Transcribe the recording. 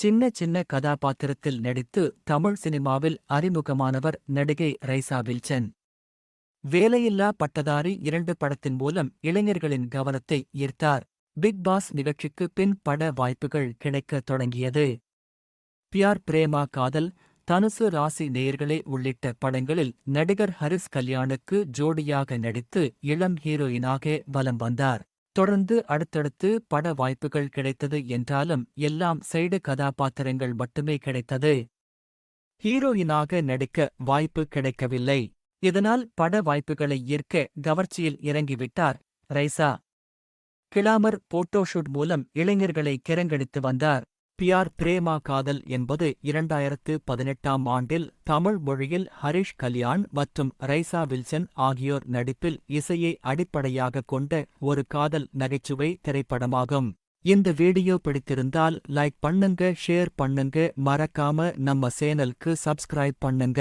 சின்ன சின்ன கதாபாத்திரத்தில் நடித்து தமிழ் சினிமாவில் அறிமுகமானவர் நடிகை ரைசா வில்சன். வேலையில்லா பட்டதாரி இரண்டு படத்தின் மூலம் இளைஞர்களின் கவனத்தை ஈர்த்தார். பிக் பாஸ் நிகழ்ச்சிக்கு பின் பட வாய்ப்புகள் கிடைக்கத் தொடங்கியது. பியார் பிரேமா காதல் தனுசு ராசி நேயர்களே உள்ளிட்ட படங்களில் நடிகர் ஹரிஸ் கல்யாணுக்கு ஜோடியாக நடித்து இளம் ஹீரோயினாக வலம் வந்தார். தொடர்ந்து அடுத்தடுத்து பட வாய்ப்புகள் கிடைத்தது என்றாலும் எல்லாம் சைடு கதாபாத்திரங்கள் மட்டுமே கிடைத்தது. ஹீரோயினாக நடிக்க வாய்ப்பு கிடைக்கவில்லை. இதனால் பட வாய்ப்புகளை ஈர்க்க கவர்ச்சியில் இறங்கிவிட்டார் ரைசா. கிளாமர் போட்டோஷூட் மூலம் இளைஞர்களை கிறங்கடித்து வந்தார். பியார் பிரேமா காதல் என்பது இரண்டாயிரத்து பதினெட்டாம் ஆண்டில் தமிழ் மொழியில் ஹரிஷ் கல்யாண் மற்றும் ரைசா வில்சன் ஆகியோர் நடிப்பில் இசையை அடிப்படையாகக் கொண்ட ஒரு காதல் நகைச்சுவை திரைப்படமாகும். இந்த வீடியோ பிடித்திருந்தால் லைக் பண்ணுங்க ஷேர் பண்ணுங்க மறக்காம நம்ம சேனலுக்கு சப்ஸ்கிரைப் பண்ணுங்க.